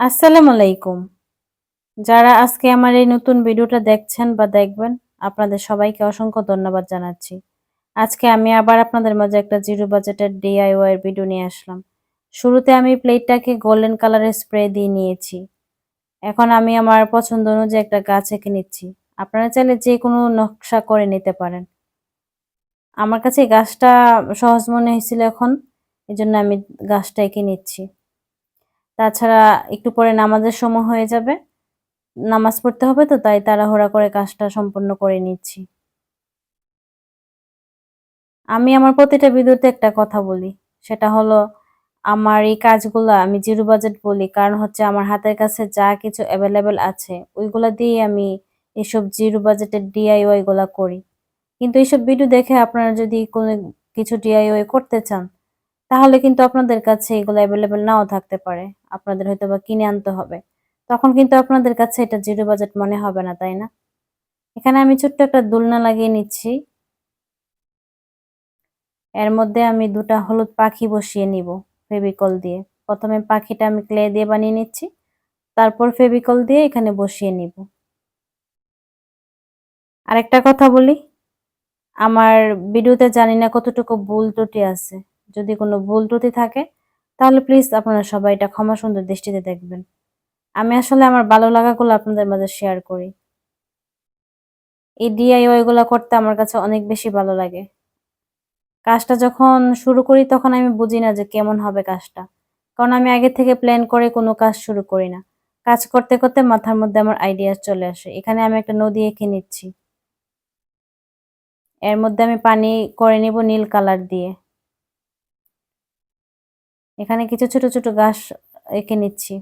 আসসালামু আলাইকুম। যারা আজকে আমার এই নতুন ভিডিওটা দেখছেন বা দেখবেন, আপনাদের সবাইকে অসংখ্য ধন্যবাদ জানাচ্ছি। আজকে আমি আবার আপনাদের মাঝে একটা জিরো বাজেটের ডিআইওয়াই ভিডিও নিয়ে আসলাম। শুরুতে আমি প্লেটটাকে গোল্ডেন কালারের স্প্রে দিয়ে নিয়েছি। এখন আমি আমার পছন্দ অনুযায়ী একটা গাছ এঁকে নিচ্ছি। আপনারা চাইলে যে কোনো নকশা করে নিতে পারেন। আমার কাছে গাছটা সহজ মনে হয়েছিল এখন এই জন্য আমি গাছটা এঁকে নিচ্ছি। তাছাড়া একটু পরে নামাজের সময় হয়ে যাবে। নামাজ পড়তে হবে তো, তাই তাড়াহুড়া করে কাজটা সম্পূর্ণ করে নিচ্ছি। আমি আমার প্রতিটা ভিডিওতে একটা কথা বলি, সেটা হলো আমার এই কাজগুলো আমি জিরো বাজেট বলি, কারণ হচ্ছে আমার হাতের কাছে যা কিছু অ্যাভেলেবেল আছে, ওইগুলো দিয়ে আমি এসব জিরো বাজেটের ডিআইওয়াই গুলা করি। কিন্তু এইসব ভিডিও দেখে আপনারা যদি কোনো কিছু ডিআইওয়াই করতে চান তাহলে কিন্তু আপনাদের কাছে এগুলো অ্যাভেলেবেল নাও থাকতে পারে। আপনাদের হয়তো বা কিনে আনতে হবে। তখন কিন্তু আপনাদের কাছে এটা জিরো বাজেট মনে হবে না, তাই না? এখানে আমি ছোট্ট একটা দোলনা লাগিয়ে নিচ্ছি। এর মধ্যে আমি দুটা হলুদ পাখি বসিয়ে নিব ফেবিকল দিয়ে। প্রথমে পাখিটা আমি ক্লে দিয়ে বানিয়ে নিচ্ছি। তারপর ফেবিকল দিয়ে এখানে বসিয়ে নিব। আরেকটা কথা বলি। আমার ভিডিওতে জানি না কতটুকু ভুল ত্রুটি আছে। যদি কোনো ভুল ত্রুটি থাকে, তাহলে প্লিজ আপনারা সবাই এটা ক্ষমা সুন্দর দৃষ্টিতে দেখবেন। আমি আসলে আমার ভালো লাগাগুলো আপনাদের মাঝে শেয়ার করি। এই ডিআইওয়াই গুলো করতে আমার কাছে অনেক বেশি ভালো লাগে। কাজটা যখন শুরু করি, তখন আমি বুঝি না যে কেমন হবে কাজটা। কারণ আমি আগে থেকে প্ল্যান করে কোনো কাজ শুরু করি না। কাজ করতে করতে মাথার মধ্যে আমার আইডিয়া চলে আসে। এখানে আমি একটা নদী এঁকে নিচ্ছি। এর মধ্যে আমি পানি করে নিব নীল কালার দিয়ে। এখানে কিছু ছোট ছোট গাছ এঁকে নিচ্ছি।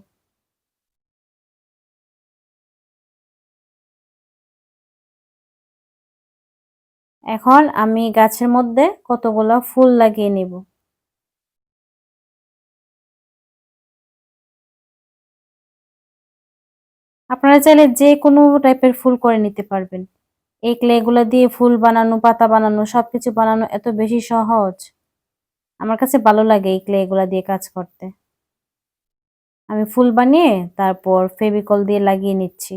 এখন আমি গাছের মধ্যে কতগুলো ফুল লাগিয়ে নিব। আপনারা চাইলে যে কোনো টাইপের ফুল করে নিতে পারবেন। এই ক্লেগুলো দিয়ে ফুল বানানো, পাতা বানানো, সবকিছু বানানো এত বেশি সহজ। আমার কাছে ভালো লাগে এই ক্লে এগুলা দিয়ে কাজ করতে। আমি ফুল বানিয়ে তারপর ফেভিকল দিয়ে লাগিয়ে নিচ্ছি।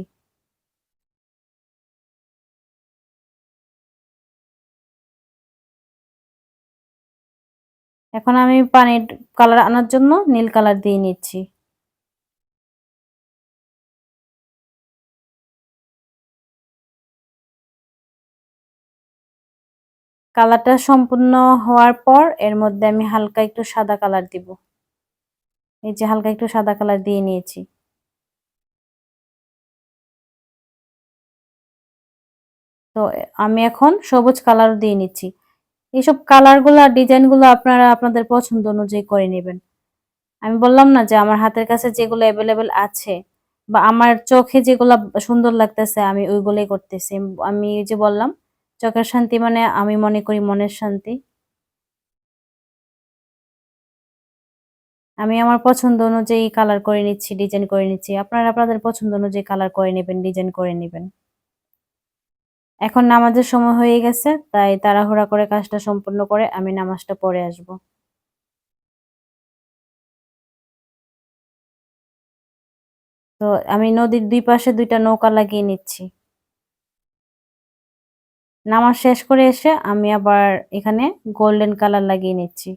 এখন আমি পানির কালার আনার জন্য নীল কালার দিয়ে নিচ্ছি। কালারটা সম্পূর্ণ হওয়ার পর এর মধ্যে আমি হালকা একটু সাদা কালার দিব। এই যে হালকা একটু সাদা কালার দিয়ে নিয়েছি। তো আমি এখন সবুজ কালার দিয়ে নিচ্ছি। এইসব কালারগুলো আর ডিজাইনগুলো আপনারা আপনাদের পছন্দ অনুযায়ী করে নেবেন। আমি বললাম না যে আমার হাতের কাছে যেগুলো অ্যাভেলেবেল আছে বা আমার চোখে যেগুলো সুন্দর লাগতেছে আমি ওইগুলোই করতেছি। আমি যে বললাম চোখের শান্তি মানে আমি মনে করি মনের শান্তি। আমি আমার পছন্দ অনুযায়ী কালার করে নিচ্ছি ডিজাইন করে নিচ্ছি। আপনারা আপনাদের পছন্দ অনুযায়ী কালার করে নেবেন ডিজাইন করে নেবেন। এখন নামাজের সময় হয়ে গেছে, তাই তাড়াহুড়া করে কাজটা সম্পূর্ণ করে আমি নামাজটা পরে আসব। তো আমি নদীর দুই পাশে দুইটা নৌকা লাগিয়ে নিচ্ছি। নামাজ শেষ করে এসে আমি আবার এখানে গোল্ডেন কালার লাগিয়ে নিচ্ছি।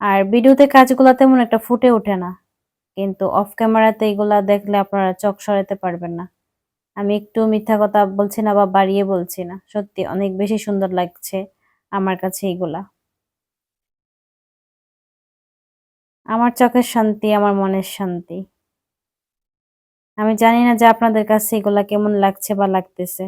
আর ভিডিওতে কাজগুলো তেমন একটা ফুটে ওঠে না, কিন্তু অফ ক্যামেরাতে এগুলা দেখলে আপনারা চোখ সরাতে পারবেন না। আমি একটু মিথ্যা কথা বলছি না বা বাড়িয়ে বলছি না, সত্যি অনেক বেশি সুন্দর লাগছে আমার কাছে এগুলা। আমার চোখের শান্তি, আমার মনের শান্তি। আমি জানি না যে আপনাদের কাছে এগুলা কেমন লাগছে বা লাগতেছে।